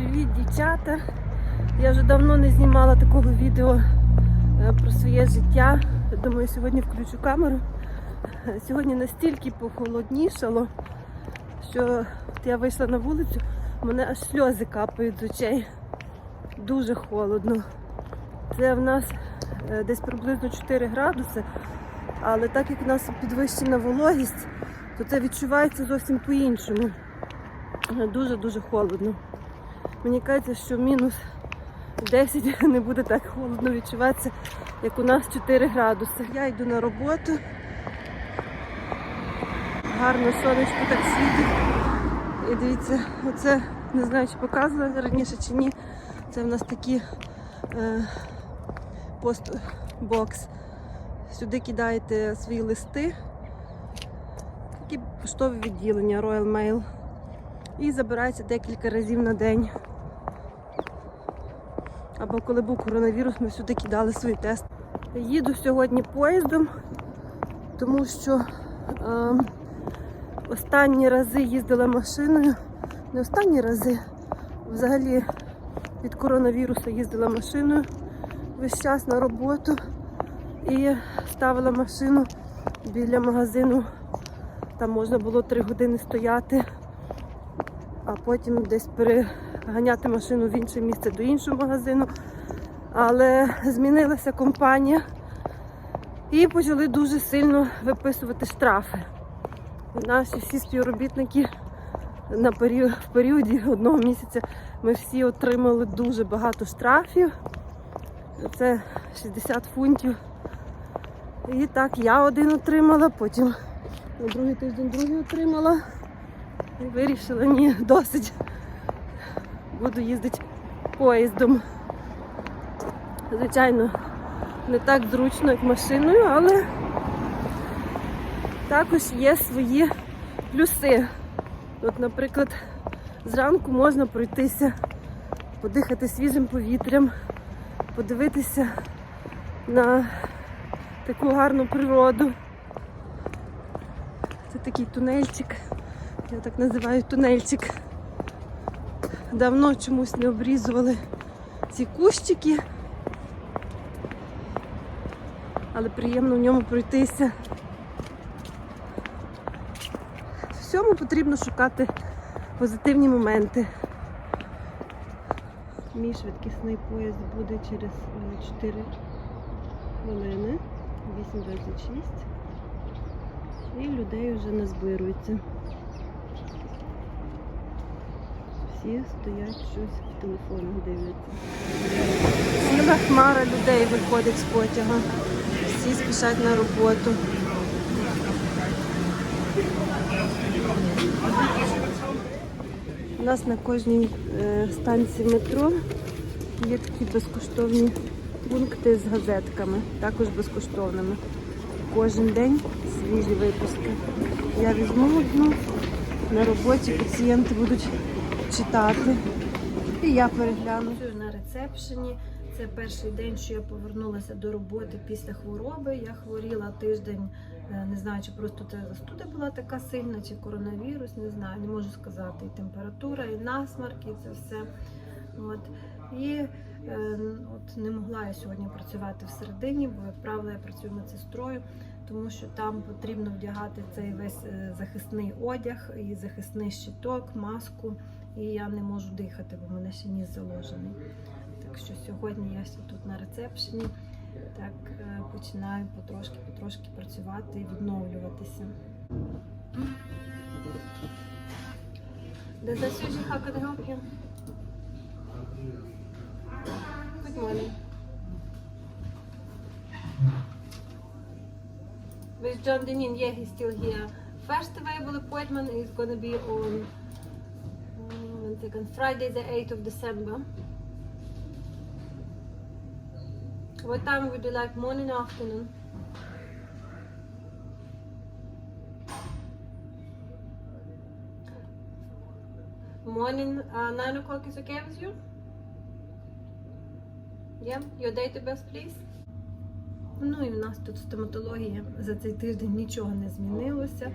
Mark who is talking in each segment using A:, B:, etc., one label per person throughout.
A: Привіт, дівчата! Я вже давно не знімала такого відео е, про своє життя. Думаю, сьогодні включу камеру. Сьогодні настільки похолоднішало, що от я вийшла на вулицю, мене аж сльози капають з очей. Дуже холодно. Це в нас е, десь приблизно 4 градуси, але так як у нас підвищена вологість, то це відчувається зовсім по-іншому. Дуже-дуже холодно. Мені кажеться, що мінус 10 не буде так холодно відчуватися, як у нас 4 градуси. Я йду на роботу. Гарно сонечко так світить. І дивіться, оце не знаю, чи показувала раніше чи ні. Це в нас такі е, постбокс. Сюди кидаєте свої листи. Такі поштові відділення Royal Mail і забирається декілька разів на день. Або коли був коронавірус, ми сюди кидали свої тести. Їду сьогодні поїздом, тому що е, останні рази їздила машиною. Не останні рази, взагалі від коронавірусу їздила машиною весь час на роботу і ставила машину біля магазину. Там можна було три години стояти а потім десь переганяти машину в інше місце до іншого магазину. Але змінилася компанія і почали дуже сильно виписувати штрафи. Наші всі співробітники на період, в періоді одного місяця ми всі отримали дуже багато штрафів. Це 60 фунтів. І так, я один отримала, потім на другий тиждень другий отримала. І вирішила, ні, досить. Буду їздити поїздом. Звичайно, не так зручно, як машиною, але також є свої плюси. От, наприклад, зранку можна пройтися, подихати свіжим повітрям, подивитися на таку гарну природу. Це такий тунельчик. Я так називаю тунельчик. Давно чомусь не обрізували ці кущики. Але приємно в ньому пройтися. Всьому потрібно шукати позитивні моменти. Мій швидкісний поїзд буде через е, 4 хвилини, 8.26. І людей вже не збирується. Всі стоять щось в телефонах дивляться. Ціла хмара людей виходить з потяга. Всі спішать на роботу. У нас на кожній е, станції метро є такі безкоштовні пункти з газетками, також безкоштовними. Кожен день свіжі випуски. Я візьму одну, на роботі пацієнти будуть читати. І я перегляну. На рецепшені. Це перший день, що я повернулася до роботи після хвороби. Я хворіла тиждень, е, не знаю, чи просто це застуда була така сильна, чи коронавірус, не знаю, не можу сказати. І температура, і насмарк, і це все. От. І е, от не могла я сьогодні працювати всередині, бо, як правило, я працюю медсестрою, тому що там потрібно вдягати цей весь е, захисний одяг і захисний щиток, маску. І я не можу дихати, бо в мене ще ніс заложений. Так що сьогодні я ще тут на рецепшені. Так е, починаю потрошки-потрошки працювати і відновлюватися. Does that Susie, how can I help you? Good morning. With. First available appointment is to be on second, Friday the 8th of December. What time would you like, morning or afternoon? Morning, uh, 9 o'clock is okay with you? Yeah, your date of please. Ну і в нас тут стоматологія за цей тиждень нічого не змінилося.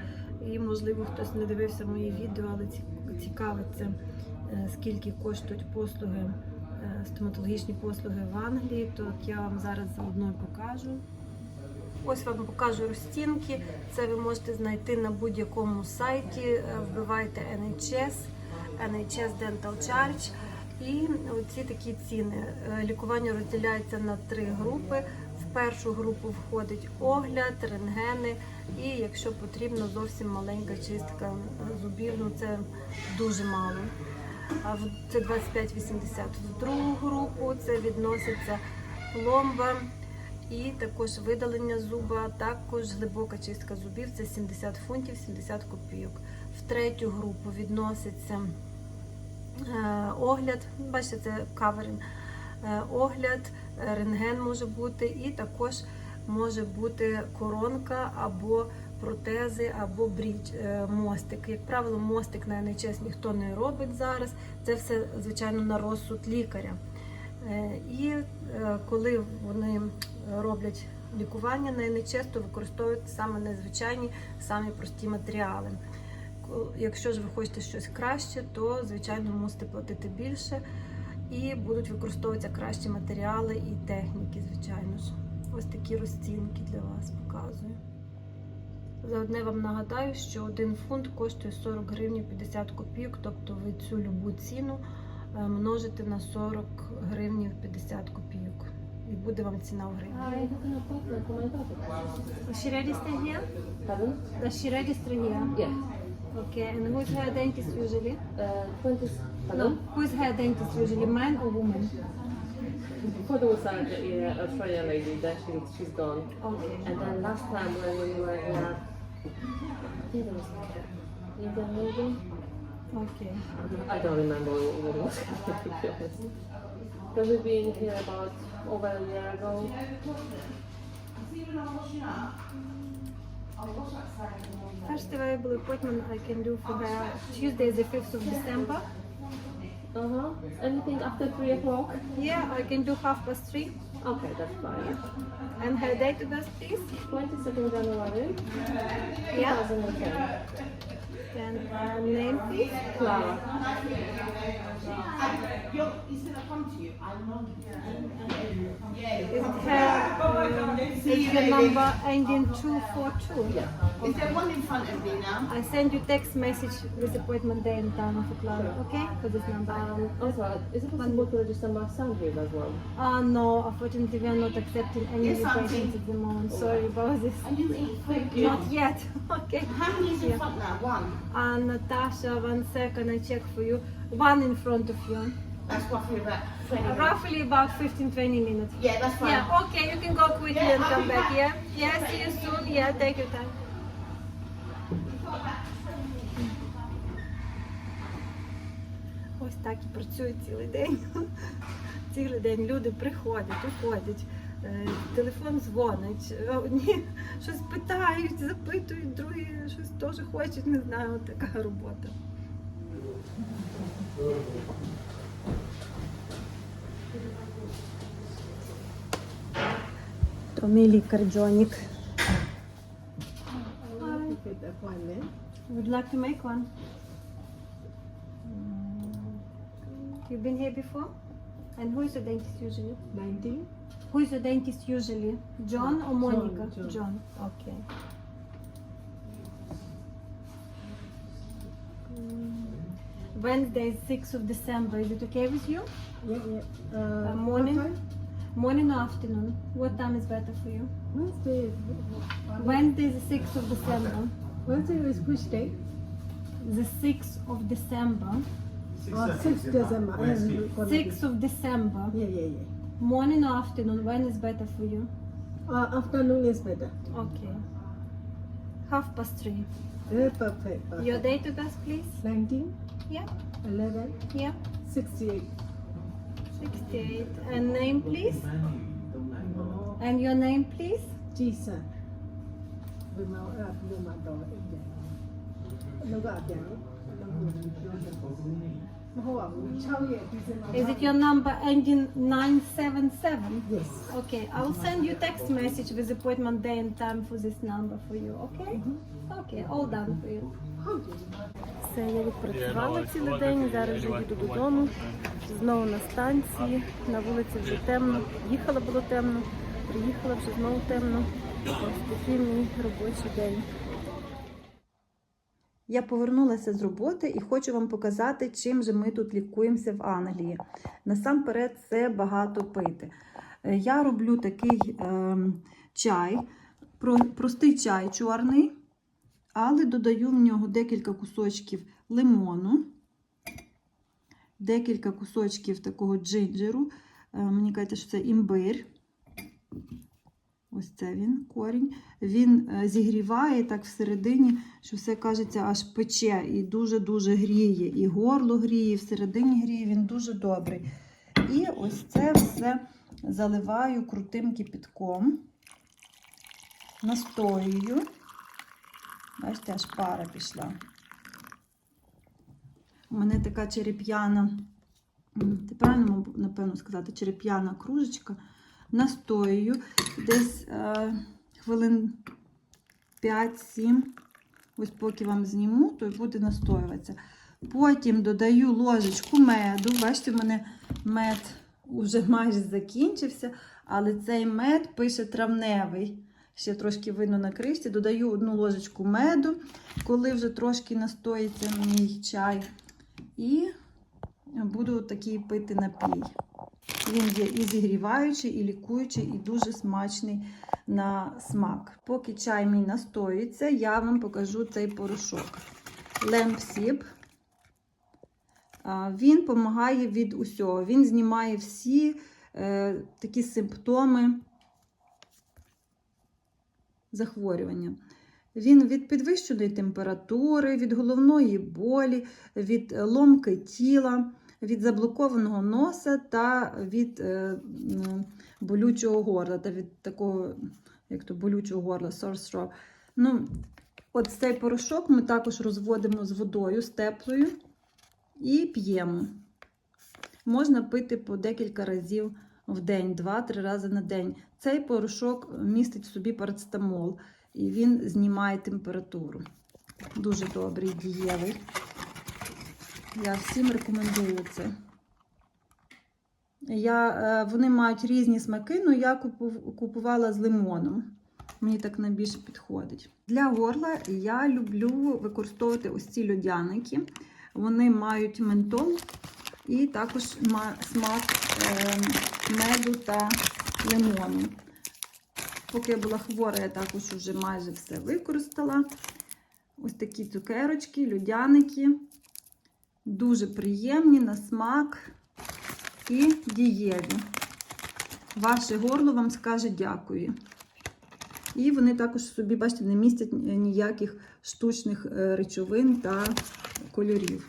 A: І можливо хтось не дивився мої відео, але ці- цікавиться, е, скільки коштують послуги, е, стоматологічні послуги в Англії, то я вам зараз заодно покажу. Ось вам покажу розцінки. Це ви можете знайти на будь-якому сайті. Е, Вбивайте NHS, NHS Dental Charge. І оці такі ціни. Е, Лікування розділяється на три групи. В першу групу входить огляд, рентгени, і якщо потрібно, зовсім маленька чистка е, зубів. Ну це дуже мало. Це 25,80. В другу групу це відноситься пломба і також видалення зуба, також глибока чистка зубів це 70 фунтів 70 копійок. В третю групу відноситься е, огляд, бачите, це каверинг, е, огляд, рентген може бути, і також може бути коронка або протези, або брідж, е, мостик. Як правило, мостик на NHS ніхто не робить зараз. Це все, звичайно, на розсуд лікаря. Е, І е, коли вони роблять лікування на NHS, то використовують саме незвичайні, самі прості матеріали. Якщо ж ви хочете щось краще, то звичайно мусите платити більше і будуть використовуватися кращі матеріали і техніки, звичайно ж. Ось такі розцінки для вас показую. Заодне вам нагадаю, що один фунт коштує 40 гривень 50 копійок, тобто ви цю любу ціну е, множите на 40 гривень 50 копійок. І буде вам ціна в гривні.
B: I have an appointment for my daughter.
A: Does she register here?
B: Pardon?
A: Does she register here?
B: Yeah.
A: Okay, and who's her dentist usually?
B: Uh, 20,
A: No,
B: pardon?
A: who's her dentist usually, man or woman?
B: Before there was a uh, Australian lady, then she, she's gone.
A: Okay.
B: And then last time when we were here, I think there was like Indian lady.
A: Okay.
B: I don't remember what it was, to be honest. Because we've been here about over a year ago.
A: First available appointment I can do for her Tuesday, the 5th of December.
B: Uh huh. Anything after 3 o'clock?
A: Yeah, I can do half past three.
B: Okay, that's fine.
A: And her date of birth, please.
B: 22nd January
A: Yeah.
B: 2010.
A: And her name, please.
B: Clara.
A: Is it her, um, is the number ending 242?
B: Yeah.
C: Is there one in front of me now?
A: I send you text message with appointment day and time of Clara, okay? For this number.
B: Um, also, is it possible to register my son here as well?
A: Uh, no, unfortunately we are not accepting any
C: Yes,
A: new patients at the moment. Sorry about this.
C: I didn't you.
A: Not yet. Okay.
C: How many is in front now? One.
A: Uh, Natasha, one second, I check for you. One in front of you.
C: That's roughly about 20 minutes.
A: Roughly about 15 20 minutes.
C: Yeah, that's fine.
A: Yeah, okay, you can go quickly
C: Yeah,
A: and
C: I'll
A: come back,
C: back.
A: yeah? Yeah, see you soon. Yeah, take your time. Ось так і працює цілий день. Цілий день люди приходять, уходять, е, телефон дзвонить, е, одні щось питають, запитують, другі щось теж хочуть, не знаю, от така робота. То мій лікар Джонік. Would like to make one. You've been here before? And who is the dentist usually?
D: 19?
A: Who is the dentist usually? John or Monica?
D: John.
A: Okay. Mm. Wednesday, 6th of December. Is it okay with you?
D: Yeah, yeah. Uh,
A: Uh, morning?
D: what time?
A: Morning or afternoon? What time is better for you?
D: Wednesday.
A: Wednesday, the 6th of December.
D: Wednesday is which day?
A: The 6th of December.
D: Uh, 6th December. I am gonna be-
A: 6th of December.
D: Yeah, yeah, yeah.
A: Morning or afternoon? When is better for you?
D: Uh, afternoon is better.
A: Okay. Half past three.
D: Yeah, perfect. perfect.
A: Your date of birth, please?
D: 19,
A: Yeah.
D: 11,
A: Yeah.
D: 68.
A: 68. And name, please? And your name, please?
D: Jesus. Vì máu à, vì máu đó là ít. Nó gọi tiền. Nó gọi tiền.
A: Is it your number ending 977?
D: Yes.
A: Okay, I'll send you text message with appointment day and time for this number for you, okay? Okay, all done for you. Все, я відпрацювала цілий день, зараз вже їду додому. Знову на станції, на вулиці вже темно. Їхала було темно, приїхала вже знову темно. Ось такий мій робочий день.
E: Я повернулася з роботи і хочу вам показати, чим же ми тут лікуємося в Англії. Насамперед, це багато пити. Е, Я роблю такий ем, чай, простий чай чорний, але додаю в нього декілька кусочків лимону, декілька кусочків такого джинджеру. Е, Мені кажуть, що це імбир. Ось це він, корінь. Він е, зігріває так всередині, що все кажеться, аж пече і дуже-дуже гріє. І горло гріє, і всередині гріє, він дуже добрий. І ось це все заливаю крутим кипятком, настоюю. Бачите, аж пара пішла. У мене така череп'яна, це правильно, напевно сказати, череп'яна кружечка. Настоюю десь е, хвилин 5-7. Ось поки вам зніму, то буде настоюватися. Потім додаю ложечку меду. Бачите, в мене мед вже майже закінчився, але цей мед пише травневий. Ще трошки видно на кришці. Додаю одну ложечку меду, коли вже трошки настоїться мій чай. І буду такий пити напій. Він є і зігріваючий, і лікуючий, і дуже смачний на смак. Поки чай мій настоюється, я вам покажу цей порошок. Лемпсіп. Він допомагає від усього. Він знімає всі е, такі симптоми захворювання. Він від підвищеної температури, від головної болі, від ломки тіла, від заблокованого носа та від е, болючого горла, та від такого, як то болючого горла, sore. Ну, от цей порошок ми також розводимо з водою, з теплою і п'ємо. Можна пити по декілька разів в день, 2-3 рази на день. Цей порошок містить в собі парацетамол і він знімає температуру. Дуже добрий, дієвий. Я всім рекомендую це. Я, е, вони мають різні смаки, але я купувала з лимоном. Мені так найбільше підходить. Для горла я люблю використовувати ось ці льодяники. Вони мають ментол і також смак е, меду та лимону. Поки я була хвора, я також вже майже все використала. Ось такі цукерочки, льодяники. Дуже приємні на смак і дієві. Ваше горло вам скаже дякую. І вони також собі, бачите, не містять ніяких штучних е, речовин та кольорів.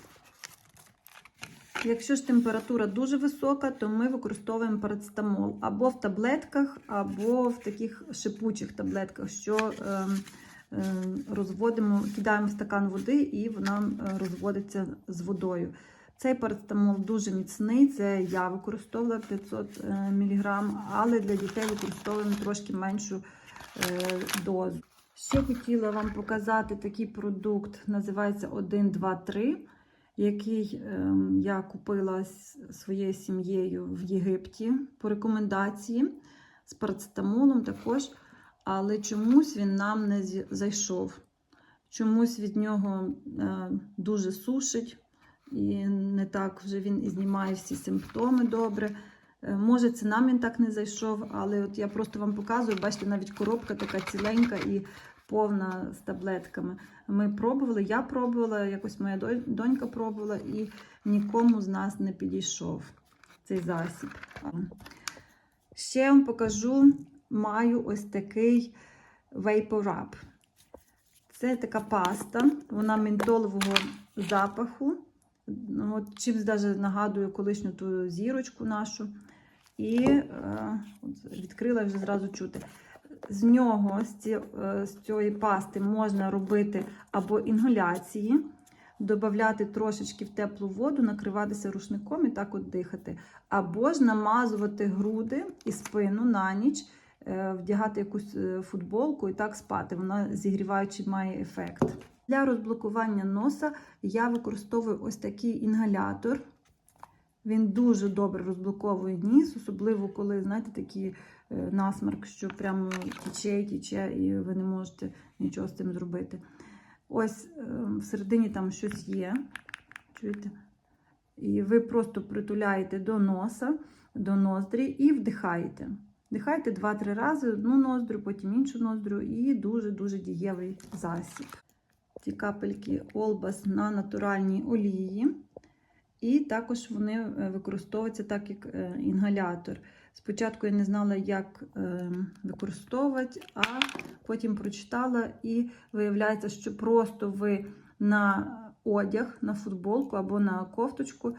E: Якщо ж температура дуже висока, то ми використовуємо парацетамол або в таблетках, або в таких шипучих таблетках, що е, е, розводимо, кидаємо в стакан води і вона е, розводиться з водою. Цей парацетамол дуже міцний, це я використовувала 500 мг, але для дітей використовуємо трошки меншу е, дозу. Ще хотіла вам показати такий продукт, називається 1, 2, 3 який я купила своєю сім'єю в Єгипті по рекомендації з парацетамолом також, але чомусь він нам не зайшов. Чомусь від нього е, дуже сушить, і не так вже він і знімає всі симптоми добре. Е, Може, це нам він так не зайшов, але от я просто вам показую, бачите, навіть коробка така ціленька і повна з таблетками. Ми пробували, я пробувала, якось моя донька пробувала, і нікому з нас не підійшов цей засіб. Ще вам покажу, маю ось такий Vaporub. Це така паста, вона ментолового запаху. Ну, От чимось навіть нагадує колишню ту зірочку нашу. І е, відкрила вже зразу чути. З нього, з, ці, е, з цієї пасти, можна робити або інгаляції, додати трошечки в теплу воду, накриватися рушником і так от дихати. Або ж намазувати груди і спину на ніч, вдягати якусь е, футболку і так спати. Вона зігріваючи має ефект. Для розблокування носа я використовую ось такий інгалятор. Він дуже добре розблоковує ніс, особливо коли, знаєте, такі е, насморк, що прямо тіче, і тіче, і ви не можете нічого з цим зробити. Ось е, всередині там щось є. Чуєте? І ви просто притуляєте до носа, до ноздрі і вдихаєте. Вдихайте 2-3 рази одну ноздрю, потім іншу ноздрю, і дуже-дуже дієвий засіб. Ці капельки Олбас на натуральній олії. І також вони е, використовуються так, як е, інгалятор. Спочатку я не знала, як е, використовувати, а потім прочитала, і виявляється, що просто ви на одяг, на футболку або на кофточку,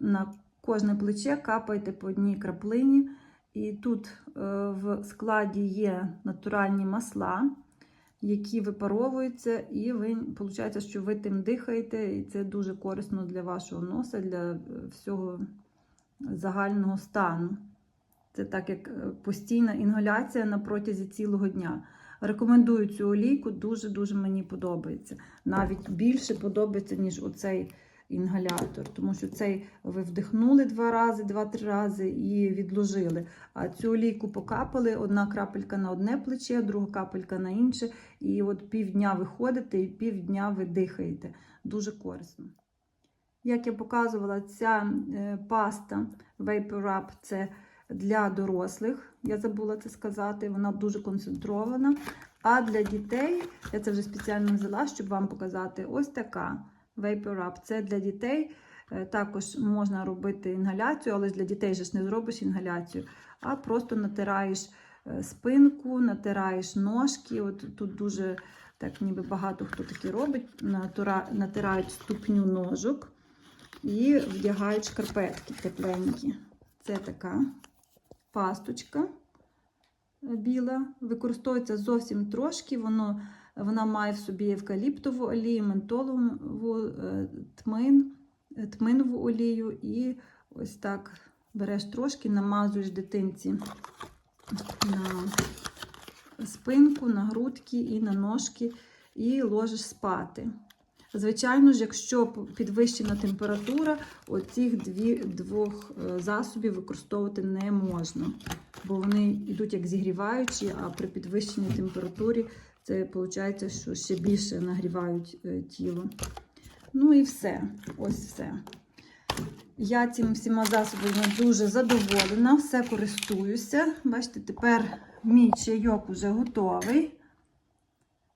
E: на кожне плече капаєте по одній краплині. І тут е, в складі є натуральні масла, які випаровуються, і ви, виходить, що ви тим дихаєте, і це дуже корисно для вашого носа, для е, всього загального стану. Це так як е, постійна інгаляція на протязі цілого дня. Рекомендую цю олійку, дуже-дуже мені подобається. Навіть більше подобається, ніж оцей інгалятор, тому що цей ви вдихнули два рази, два-три рази і відложили. А цю олійку покапали, одна крапелька на одне плече, друга капелька на інше. І от півдня ви ходите і півдня ви дихаєте. Дуже корисно. Як я показувала, ця е, паста Vapor Rub – це для дорослих, я забула це сказати, вона дуже концентрована. А для дітей, я це вже спеціально взяла, щоб вам показати, ось така Vapor Rub. Це для дітей. Е, Також можна робити інгаляцію, але для дітей же ж не зробиш інгаляцію, а просто натираєш е, спинку, натираєш ножки. От тут дуже так ніби багато хто таке робить, натирають ступню ножок і вдягають шкарпетки тепленькі. Це така пасточка е, біла. Використовується зовсім трошки. Воно, вона має в собі евкаліптову олію, ментолову е, тмин, е, тминову олію. І ось так береш трошки, намазуєш дитинці на спинку, на грудки і на ножки, і ложиш спати. Звичайно ж, якщо підвищена температура, оцих дві, двох е, засобів використовувати не можна, бо вони йдуть як зігріваючі, а при підвищеній температурі це виходить, що ще більше нагрівають е, тіло. Ну і все. Ось все. Я цими всіма засобами дуже задоволена, все користуюся. Бачите, тепер мій чайок вже готовий.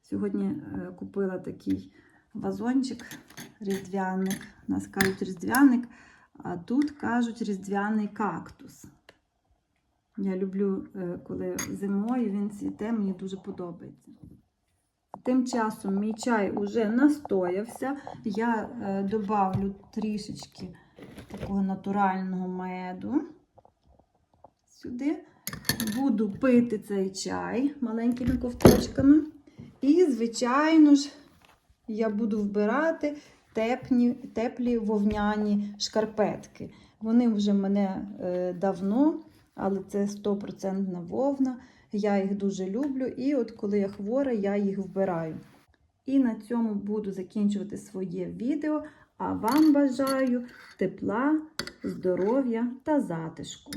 E: Сьогодні е, купила такий вазончик різдвяник. У нас кажуть різдвяник, а тут кажуть різдвяний кактус. Я люблю, е, коли зимою він цвіте, мені дуже подобається. Тим часом мій чай уже настоявся. Я е, добавлю трішечки такого натурального меду сюди. Буду пити цей чай маленькими ковточками. І, звичайно ж, я буду вбирати теплі, теплі вовняні шкарпетки. Вони вже мене е, давно, але це 100% вовна. Я їх дуже люблю. І от коли я хвора, я їх вбираю. І на цьому буду закінчувати своє відео. А вам бажаю тепла, здоров'я та затишку.